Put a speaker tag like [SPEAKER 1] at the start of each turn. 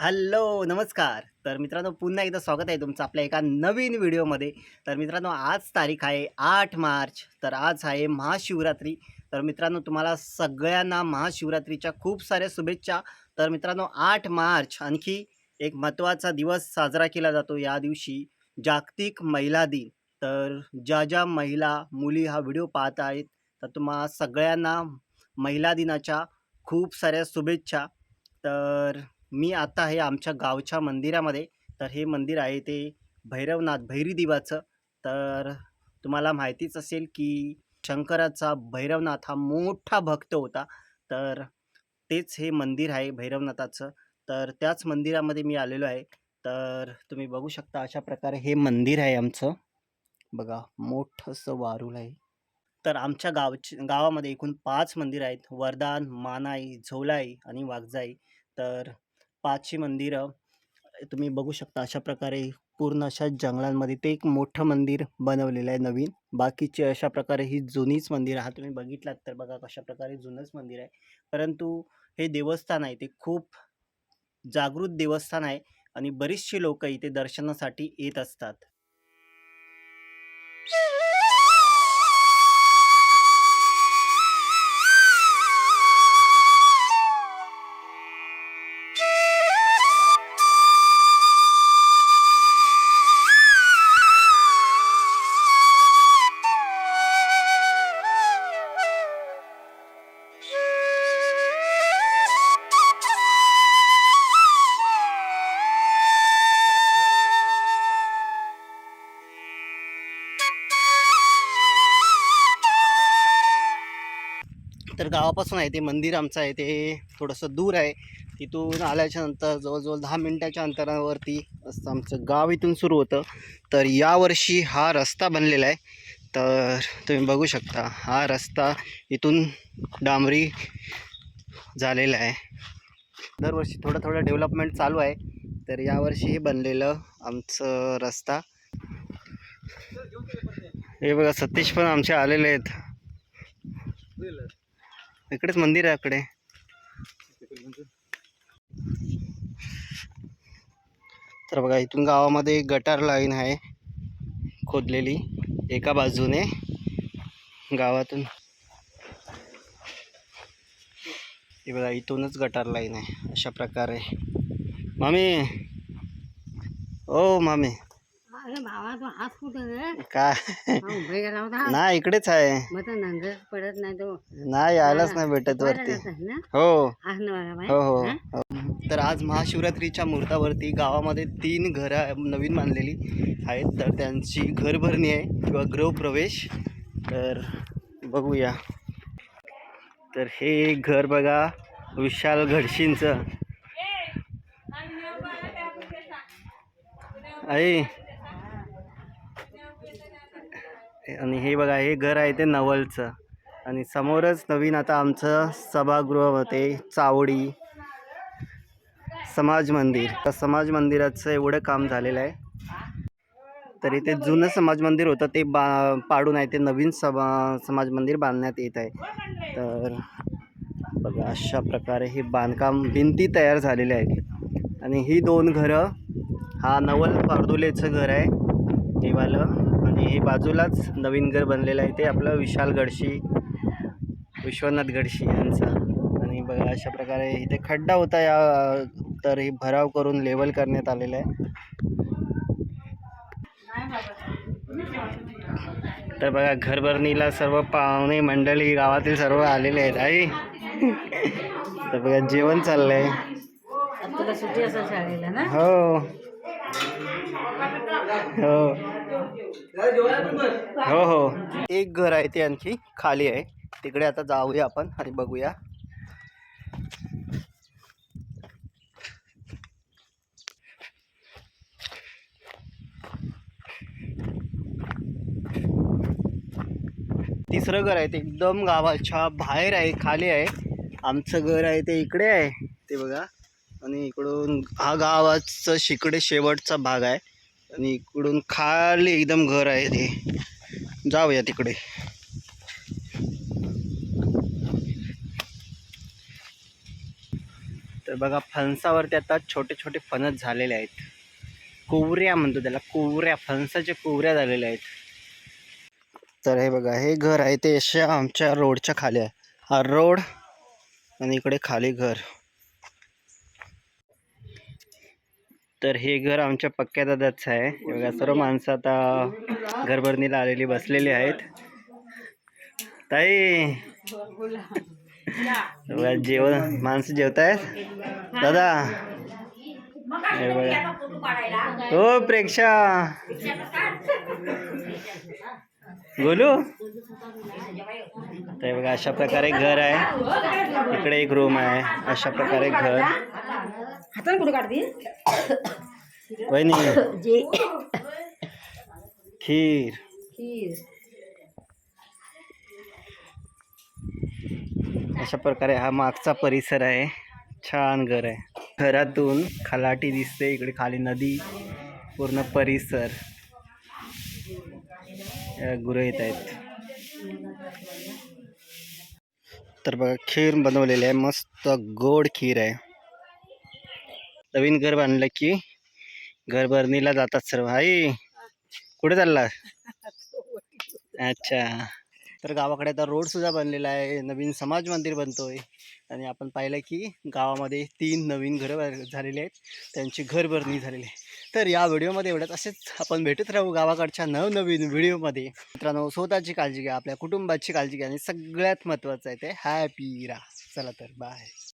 [SPEAKER 1] Hello नमस्कार. तर मित्रांनो पुन्हा एकदा स्वागत आहे तुमचं आपल्या एका नवीन व्हिडिओमध्ये. तर मित्रांनो आज तारीख आहे आठ मार्च. तर आज आहे महाशिवरात्री. तर मित्रांनो तुम्हाला सगळ्यांना महाशिवरात्रीच्या खूप साऱ्या शुभेच्छा. तर मित्रांनो आठ मार्च आणखी एक महत्त्वाचा दिवस साजरा केला जातो या दिवशी जागतिक महिला दिन. तर ज्या ज्या महिला मुली हा व्हिडिओ पाहत आहेत तर तुम्हा सगळ्यांना महिला दिनाच्या खूप साऱ्या शुभेच्छा. तर मी आता आहे आमच्या गावच्या मंदिरामध्ये. तर हे मंदिर आहे ते भैरवनाथ भैरी देवाचं. तर तुम्हाला माहितीच असेल की शंकराचा भैरवनाथ हा मोठा भक्त होता. तर तेच हे मंदिर आहे भैरवनाथाचं. तर त्याच मंदिरामध्ये मी आलेलो आहे. तर तुम्ही बघू शकता अशा प्रकारे हे मंदिर आहे आमचं. बघा मोठंसं वारुळ आहे. तर आमच्या गावची गावामध्ये एकूण पाच मंदिर आहेत. वरदान मानाई झोलाई आणि वाघजाई. तर पाचशे मंदिरं तुम्ही बघू शकता अशा प्रकारे पूर्ण अशा जंगलांमध्ये ते एक मोठं मंदिर बनवलेलं आहे नवीन. बाकीचे अशा प्रकारे ही जुनीच मंदिर हा तुम्ही बघितलात तर बघा कशा प्रकारे जुनंच मंदिर आहे. परंतु हे देवस्थान आहे ते खूप जागृत देवस्थान आहे आणि बरीचशी लोक इथे दर्शनासाठी येत असतात. तर गावापासून आहे ते मंदिर आमचं आहे ते थोडंसं दूर आहे. तिथून आल्याच्यानंतर जवळजवळ दहा मिनटाच्या अंतरावरती असं आमचं गाव इथून सुरू होतं. तर यावर्षी हा रस्ता बनलेला आहे. तर तुम्ही बघू शकता हा रस्ता इथून डांबरी झालेला आहे. दरवर्षी थोडं थोडं डेव्हलपमेंट चालू आहे. तर यावर्षी हे बनलेलं आमचं रस्ता. हे बघा सतीश पण आमचे आलेले आहेत. इकडेच मंदिर आहे इकडे तर बघा इथून गावामध्ये गटार लाईन आहे खोदलेली एका बाजूने गावातून. हे बघा इथूनच गटार लाईन आहे अशा प्रकारे. मामी! ओ मामी!
[SPEAKER 2] अरे भावा तो हात कुठं रे?
[SPEAKER 1] काय?
[SPEAKER 2] उभे गेला होता.
[SPEAKER 1] नाही इकडेच आहे.
[SPEAKER 2] मग तर नंगर पडत नाही तो.
[SPEAKER 1] नाही यायलाच नाही भेटत वरती.
[SPEAKER 2] ना?
[SPEAKER 1] हो.
[SPEAKER 2] हात नवरा बाई.
[SPEAKER 1] हो हो.
[SPEAKER 2] हा?
[SPEAKER 1] तर आज महाशिवरात्रीच्या मुहूर्तावरती गावामध्ये तीन घरं नवीन बांधलेली आहेत. तर त्यांची घरभरणी आहे किंवा गृहप्रवेश. तर बघूया. तर हे घर बघा विशाल घडशींचं. आहे आणि हे बघा हे घर आहे ते नवलचं. आणि समोरच नवीन आता आमचं सभागृह होते चावडी. समाज मंदिर. तर समाज मंदिराचं एवढं काम झालेलं आहे. तर इथे जुनं समाज मंदिर होतं ते बा पाडून आहे ते नवीन सभा समाज मंदिर बांधण्यात येत आहे. तर बघा अशा प्रकारे हे बांधकाम भिंती तयार झालेले आहेत. आणि ही दोन घरं हा नवल पारदुलेचं घर आहे हे वालं आणि हे बाजूलाच नवीन घर बनलेलं आहे ते आपलं विशाल गडशी विश्वनाथ गडशी यांचं. आणि बघा अशा प्रकारे इथे खड्डा होता या तर हे भराव करून लेवल करण्यात आलेलं आहे. तर बघा घरभरणीला सर्व पाहुणे मंडळी गावातील सर्व आलेले आहेत. आई. तर बघा जेवण चाललंय.
[SPEAKER 2] आता तुला सुट्टी असेल शाळेला ना?
[SPEAKER 1] हो. हो. हो हो. एक घर आहे ते आणखी खाली आहे. तिकडे आता जाऊया आपण आणि बघूया. तिसरं घर आहे ते एकदम गावाच्या बाहेर आहे खाली आहे. आमचं घर आहे ते इकडे आहे ते बघा. आणि इकडून हा गावाचा शिकडे शेवटचा भाग आहे. आणि इकडून खाली एकदम घर आहे ते. जाऊया तिकडे. तर बघा फणसावरती आता छोटे छोटे फणस झालेले आहेत. कोवऱ्या म्हणतो त्याला कोवऱ्या फणसाच्या कोवऱ्या झालेल्या आहेत. तर हे बघा हे घर आहे ते अशा आमच्या रोडच्या खाली आहे. हा रोड आणि इकडे खाली घर. तर हे घर आमच्या पक्क्या दादाचं आहे. बघा सर्व माणसं आता घरभरणीला आलेली बसलेली आहेत. ताई! बघा, जेवण माणसं जेवतायत? दादा! हे बघा. हो प्रेक्षा! बोलू तर बघा अशा प्रकारे घर आहे. इकडे एक रूम आहे. अशा प्रकारे घर.
[SPEAKER 2] हाताने कुठे
[SPEAKER 1] वहिनी.
[SPEAKER 2] जे.
[SPEAKER 1] खीर.
[SPEAKER 2] खीर.
[SPEAKER 1] अशा प्रकारे हा मागचा परिसर आहे. छान घर आहे. घरातून खलाटी दिसते इकडे खाली नदी पूर्ण परिसर. गुरं येत आहेत. तर बघा खीर बनवलेली आहे. मस्त गोड खीर आहे. नवीन घर बांधलं की घरभरणीला जातात सर्व. आई कुठे चालला अच्छा. तर गावाकडे आता रोड सुद्धा बनलेला आहे. नवीन समाज मंदिर बनतोय. आणि आपण पाहिलं की गावामध्ये तीन नवीन घरं झालेले झालेली आहेत. त्यांची घरभरणी झालेली आहे. तर या व्हिडिओमध्ये एवढ्यात असेच आपण भेटत राहू गावाकडच्या नवनवीन व्हिडिओमध्ये. मित्रांनो स्वतःची काळजी घ्या. आपल्या कुटुंबाची काळजी घ्या. आणि सगळ्यात महत्त्वाचं आहे ते हॅपी राहा. चला तर बाय